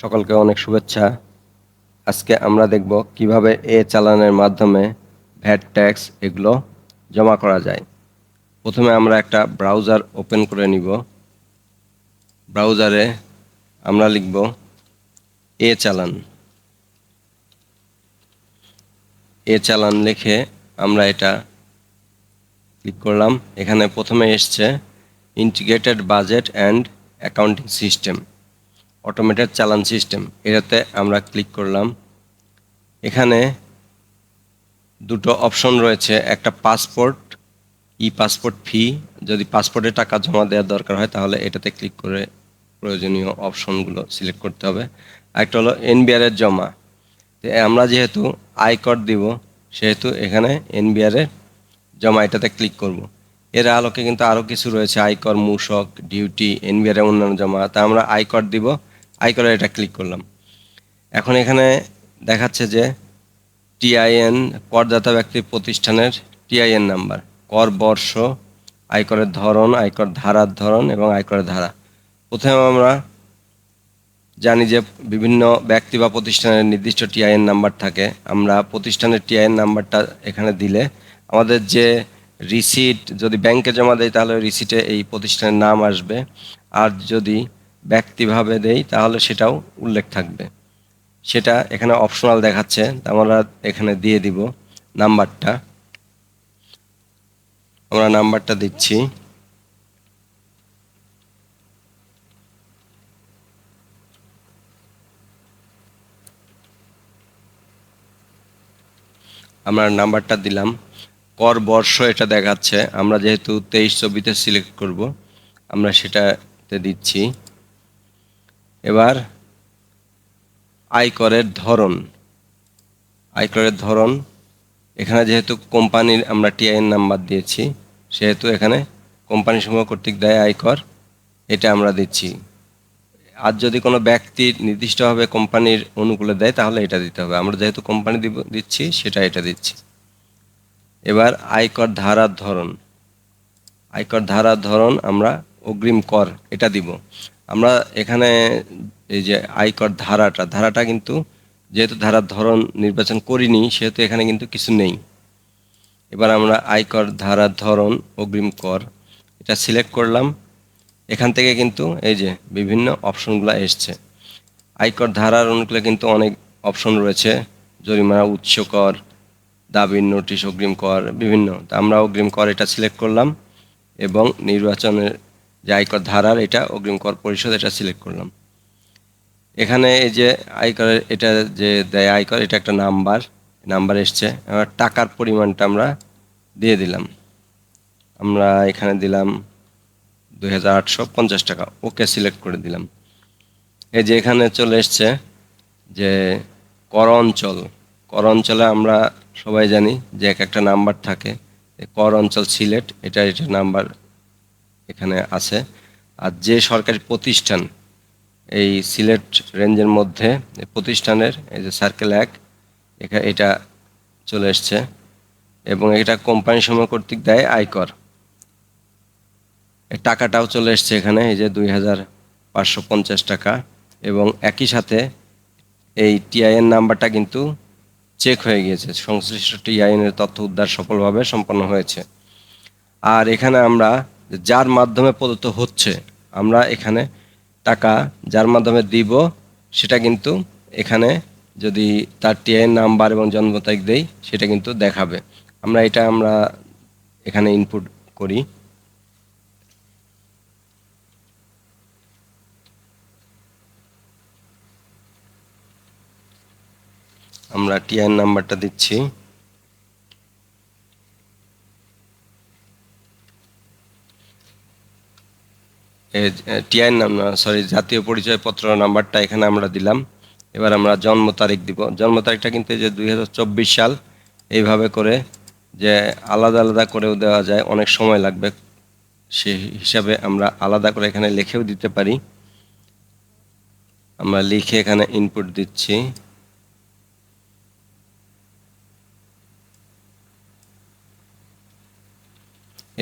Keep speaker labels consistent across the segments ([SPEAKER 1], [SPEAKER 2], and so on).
[SPEAKER 1] সকলকে অনেক শুভেচ্ছা। আজকে আমরা দেখব কীভাবে এ চালানের মাধ্যমে ভ্যাট ট্যাক্স এগুলো জমা করা যায়। প্রথমে আমরা একটা ব্রাউজার ওপেন করে নিব। ব্রাউজারে আমরা লিখব এ চালান। এ চালান লিখে আমরা এটা ক্লিক করলাম। এখানে প্রথমে এসছে integrated budget and accounting system. Automated চালান সিস্টেম এটাতে আমরা ক্লিক করলাম। এখানে দুটো অপশন রয়েছে, একটা পাসপোর্ট ই পাসপোর্ট ফি যদি পাসপোর্টে টাকা জমা দেওয়ার দরকার হয়, তাহলে এটাতে ক্লিক করে প্রয়োজনীয় অপশনগুলো সিলেক্ট করতে হবে। একটা হলো এনবিআরের জমা। আমরা যেহেতু আয়কর দিব, সেহেতু এখানে এনবিআরের জমা এটাতে ক্লিক করব। এর আলোকে কিন্তু আরও কিছু রয়েছে আয়কর মূসক ডিউটি এনবিআর অন্যান্য জমা। তা আমরা আয়কর দিব। আয়করে এটা ক্লিক করলাম। এখন এখানে দেখাচ্ছে যে টিআইএন করদাতা ব্যক্তির প্রতিষ্ঠানের টিআইএন নাম্বার। কর বর্ষ আয়করের ধরন আয়কর ধারার ধরন এবং আয়করের ধারা। প্রথমে আমরা জানি যে বিভিন্ন ব্যক্তি বা প্রতিষ্ঠানের নির্দিষ্ট টিআইএন নাম্বার থাকে। আমরা প্রতিষ্ঠানের টিআইএন নাম্বারটা এখানে দিলে আমাদের যে রিসিট যদি ব্যাংকে জমা দেয় তাহলে রিসিটে এই প্রতিষ্ঠানের নাম আসবে। আর যদি ব্যক্তিভাবে দেই, তাহলে সেটাও উল্লেখ থাকবে। সেটা এখানে অপশনাল দেখাচ্ছে আমরা এখানে দিয়ে দিব নাম্বারটা। আমরা নাম্বারটা দিচ্ছি। আমরা নাম্বারটা দিলাম। কর বর্ষ এটা দেখাচ্ছে, আমরা যেহেতু তেইশ চব্বিশে সিলেক্ট করব, আমরা সেটাতে দিচ্ছি। এবার আয়করের ধরন। আয়করের ধরন, এখানে যেহেতু কোম্পানির আমরা টিআইএন নাম্বার দিয়েছি, সেহেতু এখানে কোম্পানি সমূহ কর্তৃক দেয় আয়কর, এটা আমরা দিচ্ছি। আর যদি কোনো ব্যক্তি নির্দিষ্টভাবে কোম্পানির অনুকূলে দেয়, তাহলে এটা দিতে হবে। আমরা যেহেতু কোম্পানি দিচ্ছি, সেটা এটা দিচ্ছি। এবার আয়কর ধারার ধরন। আয়কর ধারার ধরন আমরা অগ্রিম কর, এটা দিব। আমরা এখানে এই যে আয়কর ধারাটা ধারাটা কিন্তু যেহেতু ধারার ধরন নির্বাচন করিনি, সেহেতু এখানে কিন্তু কিছু নেই। এবার আমরা আয়কর ধারার ধরন, অগ্রিম কর, এটা সিলেক্ট করলাম। এখান থেকে কিন্তু এই যে বিভিন্ন অপশনগুলো এসছে। আয়কর ধারার অনুকূলে কিন্তু অনেক অপশন রয়েছে। জরিমানা, উৎস কর, দাবির নোটিশ, অগ্রিম কর, বিভিন্ন। আমরা অগ্রিম কর এটা সিলেক্ট করলাম এবং নির্বাচনের যে আয়কর ধারার এটা অগ্রিম কর পরিষদ এটা সিলেক্ট করলাম। এখানে এই যে আয়করের এটা যে দেয় আয়কর, এটা একটা নাম্বার নাম্বার এসছে। এবার টাকার পরিমাণটা আমরা দিয়ে দিলাম। আমরা এখানে দিলাম দু হাজার আটশো পঞ্চাশ টাকা। ওকে সিলেক্ট করে দিলাম। এই যে এখানে চলে এসছে যে কর অঞ্চল। কর অঞ্চলে আমরা সবাই জানি যে এক একটা নাম্বার থাকে। কর অঞ্চল সিলেট এটা এটা নাম্বার এখানে আছে। আর যে সরকারি প্রতিষ্ঠান এই সিলেট রেঞ্জের মধ্যে প্রতিষ্ঠানের, এই যে সার্কেল এক এটা চলে এসছে এবং এটা কোম্পানি সময় কর্তৃক দেয় আয়কর। টাকাটাও চলে এসছে এখানে, এই যে দুই হাজার পাঁচশো পঞ্চাশ টাকা এবং একই সাথে এই টিআইএন নাম্বারটা কিন্তু চেক হয়ে গিয়েছে। সংশ্লিষ্ট টিআইএনের তথ্য উদ্ধার সফলভাবে সম্পন্ন হয়েছে। আর এখানে আমরা যার মাধ্যমে প্রদত্ত হচ্ছে, আমরা এখানে টাকা যার মাধ্যমে দিব, সেটা কিন্তু এখানে যদি তার টিআইএন নাম্বার এবং জন্ম তারিখ দেই, সেটা কিন্তু দেখাবে। আমরা এটা আমরা এখানে ইনপুট করি। আমরা টিআইএন নাম্বারটা দিচ্ছি। টিআইএন নাম, সরি, জাতীয় পরিচয়পত্র নাম্বারটা এখানে আমরা দিলাম। এবার আমরা জন্ম তারিখ দিব। জন্ম তারিখটা কিন্তু যে দু হাজার চব্বিশ সাল, এইভাবে করে যে আলাদা আলাদা করেও দেওয়া যায়, অনেক সময় লাগবে। সে হিসাবে আমরা আলাদা করে এখানে লিখেও দিতে পারি। আমরা লিখে এখানে ইনপুট দিচ্ছি।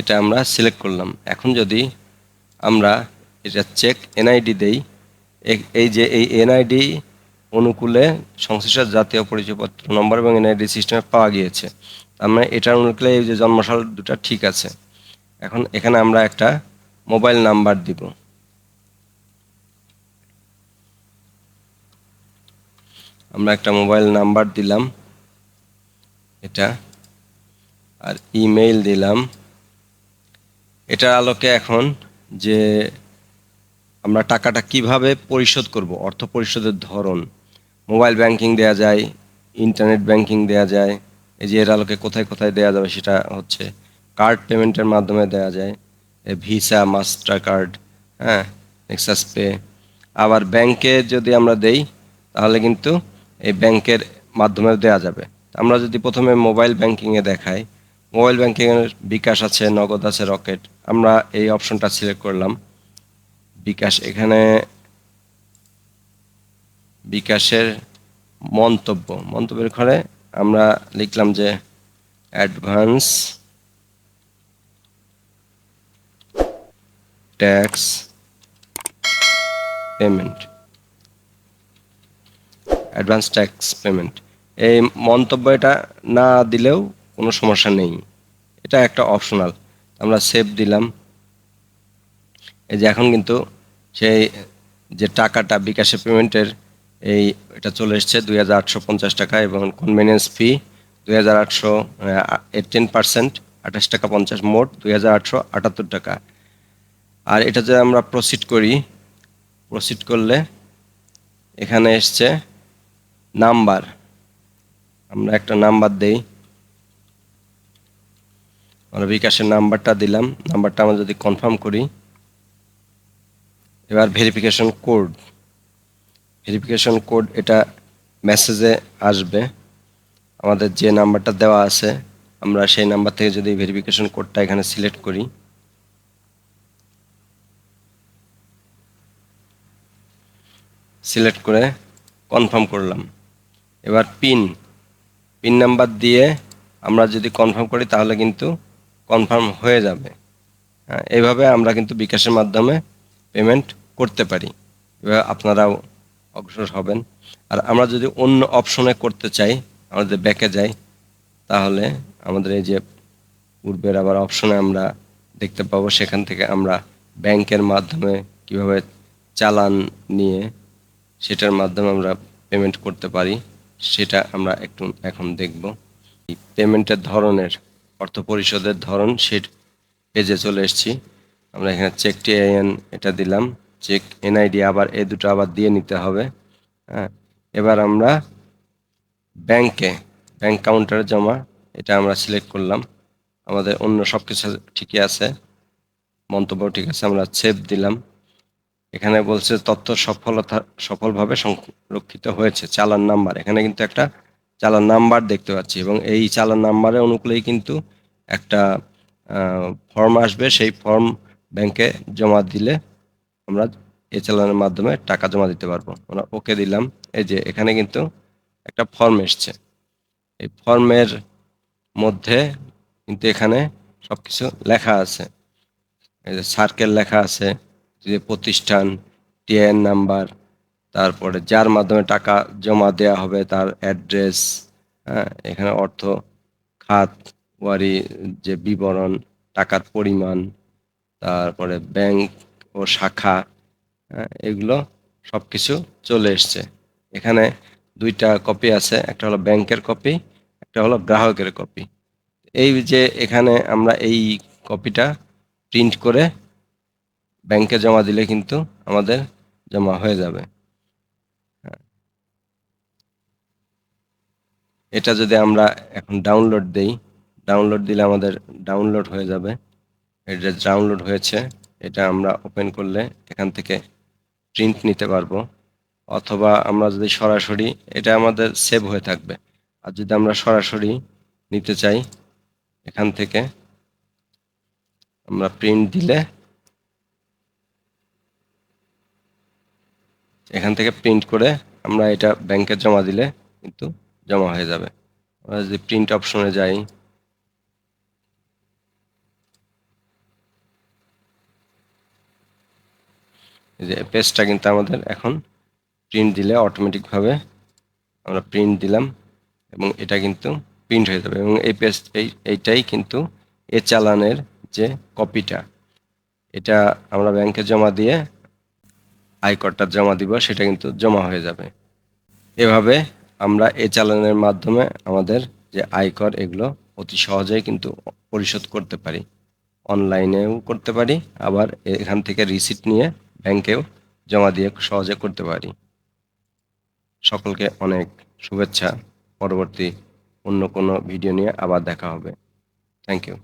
[SPEAKER 1] এটা আমরা সিলেক্ট করলাম। এখন যদি আমরা এটা চেক এনআইডি দেই। এই যে এই এনআইডি অনুকূলে সংশ্লিষ্ট জাতীয় পরিচয়পত্র, নম্বর এবং এনআইডি সিস্টেমে পাওয়া গিয়েছে। তার মানে এটার অনুকূলে এই যে জন্মসাল দুটা ঠিক আছে। এখন এখানে আমরা একটা মোবাইল নাম্বার দিব। আমরা একটা মোবাইল নাম্বার দিলাম। এটা। আর ইমেইল দিলাম। এটার আলোকে এখন যে আমরা টাকাটা কীভাবে পরিশোধ করব? অর্থ পরিশোধের ধরন, মোবাইল ব্যাংকিং দেয়া যায়, ইন্টারনেট ব্যাংকিং দেয়া যায়, এই যে এর আলোকে কোথায় কোথায় দেয়া যাবে সেটা হচ্ছে কার্ড পেমেন্টের মাধ্যমে দেয়া যায় ভিসা, মাস্টার কার্ড হ্যাঁ নেক্সাস পে। আবার ব্যাংকে যদি আমরা দেই, তাহলে কিন্তু এই ব্যাংকের মাধ্যমে দেয়া যাবে। আমরা যদি প্রথমে মোবাইল ব্যাংকিংয়ে দেখাই, মোবাইল ব্যাংকিংয়ের বিকাশ আছে, নগদ আছে, রকেট। আমরা এই অপশনটা সিলেক্ট করলাম। বিকাশ এখানে বিকাশের মন্তব্য, মন্তব্যের ঘরে আমরা লিখলাম যে advance tax payment advance tax payment এই মন্তব্য এটা না দিলেও কোনো সমস্যা নেই। এটা একটা অপশনাল আমরা সেভ দিলাম। এই যে এখন কিন্তু সেই যে টাকাটা বিকাশে পেমেন্টের এই এটা চলে এসছে দুই হাজার আটশো পঞ্চাশ টাকা এবং কনভেনিয়েন্স ফি দুই হাজার আটশো টেন পার্সেন্ট আঠাশ টাকা পঞ্চাশ মোট দুই হাজার আটাত্তর টাকা। আর এটা যে আমরা প্রসিড করি প্রসিড করলে এখানে এসছে নাম্বার আমরা একটা নাম্বার দেই। আমরা বিকাশের নাম্বারটা দিলাম। নাম্বারটা আমরা যদি কনফার্ম করি, এবার ভেরিফিকেশন কোড ভেরিফিকেশন কোড এটা মেসেজে আসবে। আমাদের যে নাম্বারটা দেওয়া আছে, আমরা সেই নাম্বার থেকে যদি ভেরিফিকেশন কোডটা এখানে সিলেক্ট করি। সিলেক্ট করে কনফার্ম করলাম। এবার পিন পিন নাম্বার দিয়ে আমরা যদি কনফার্ম করি, তাহলে কিন্তু কনফার্ম হয়ে যাবে। হ্যাঁ, এইভাবে আমরা কিন্তু বিকাশের মাধ্যমে পেমেন্ট করতে পারি। এভাবে আপনারাও অগ্রসর হবেন। আর আমরা যদি অন্য অপশনে করতে চাই আমাদের ব্যাকে যাই তাহলে আমাদের এই যে পূর্বের আবার অপশনে আমরা দেখতে পাবো সেখান থেকে আমরা ব্যাংকের মাধ্যমে কীভাবে চালান নিয়ে সেটার মাধ্যমে আমরা পেমেন্ট করতে পারি সেটা আমরা একটু এখন দেখব। পেমেন্টের ধরনের অর্থ পরিশোধের ধরন সেট পেজে চলে এসেছি। আমরা এখানে চেক টি টিআইএন এটা দিলাম। চেক এনআইডি আবার এই দুটো আবার দিয়ে নিতে হবে। হ্যাঁ এবার আমরা ব্যাংকে ব্যাংক কাউন্টারে জমা, এটা আমরা সিলেক্ট করলাম। আমাদের অন্য সব কিছু ঠিকই আছে। মন্তব্য ঠিক আছে, আমরা সেভ দিলাম। এখানে বলছে তথ্য সফলতা, সফলভাবে সংরক্ষিত হয়েছে, চালান নাম্বার। এখানে কিন্তু একটা চালান নাম্বার দেখতে পাচ্ছি এবং এই চালান নাম্বারের অনুকূলেই কিন্তু একটা ফর্ম আসবে। সেই ফর্ম ব্যাংকে জমা দিলে আমরা এই চালানের মাধ্যমে টাকা জমা দিতে পারব। আমরা ওকে দিলাম। এই যে এখানে কিন্তু একটা ফর্ম এসছে। এই ফর্মের মধ্যে কিন্তু এখানে সব কিছু লেখা আছে। এই যে সার্কেল লেখা আছে। যে প্রতিষ্ঠান টিএন নাম্বার তারপরে যার মাধ্যমে টাকা জমা দেওয়া হবে তার অ্যাড্রেস হ্যাঁ এখানে অর্থ খাত ওয়ারি যে বিবরণ টাকার পরিমাণ তারপরে ব্যাংক ও শাখা হ্যাঁ, এগুলো সব কিছু চলে এসছে। এখানে দুইটা কপি আছে একটা হলো ব্যাংকের কপি একটা হলো গ্রাহকের কপি। এই যে এখানে আমরা এই কপিটা প্রিন্ট করে ব্যাংকে জমা দিলে কিন্তু আমাদের জমা হয়ে যাবে। এটা যদি আমরা এখন ডাউনলোড দেই ডাউনলোড দিলে আমাদের ডাউনলোড হয়ে যাবে। এটা ডাউনলোড হয়েছে, এটা আমরা ওপেন করলে এখান থেকে প্রিন্ট নিতে পারব। অথবা আমরা যদি সরাসরি, এটা আমাদের সেভ হয়ে থাকবে। আর যদি আমরা সরাসরি নিতে চাই, এখান থেকে আমরা প্রিন্ট দিলে এখান থেকে প্রিন্ট করে আমরা এটা ব্যাংকে জমা দিলে কিন্তু জমা হয়ে যাবে। আমরা যদি প্রিন্ট অপশনে যাই যে পেজটা কিন্তু আমাদের এখন প্রিন্ট দিলে অটোমেটিকভাবে আমরা প্রিন্ট দিলাম এবং এটা কিন্তু প্রিন্ট হয়ে যাবে এবং এই পেজ এই, এইটাই কিন্তু এ চালানের যে কপিটা এটা আমরা ব্যাংকে জমা দিয়ে আয়করটা জমা দিব, সেটা কিন্তু জমা হয়ে যাবে। এভাবে আমরা এ চালানের মাধ্যমে আমাদের যে আয়কর, এগুলো অতি সহজেই কিন্তু পরিশোধ করতে পারি। অনলাইনেও করতে পারি, আবার এখান থেকে রিসিট নিয়ে ব্যাংকেও জমা দিয়ে সহজে করতে পারি। সকলকে অনেক শুভেচ্ছা। পরবর্তী অন্য কোনো ভিডিও নিয়ে আবার দেখা হবে। Thank you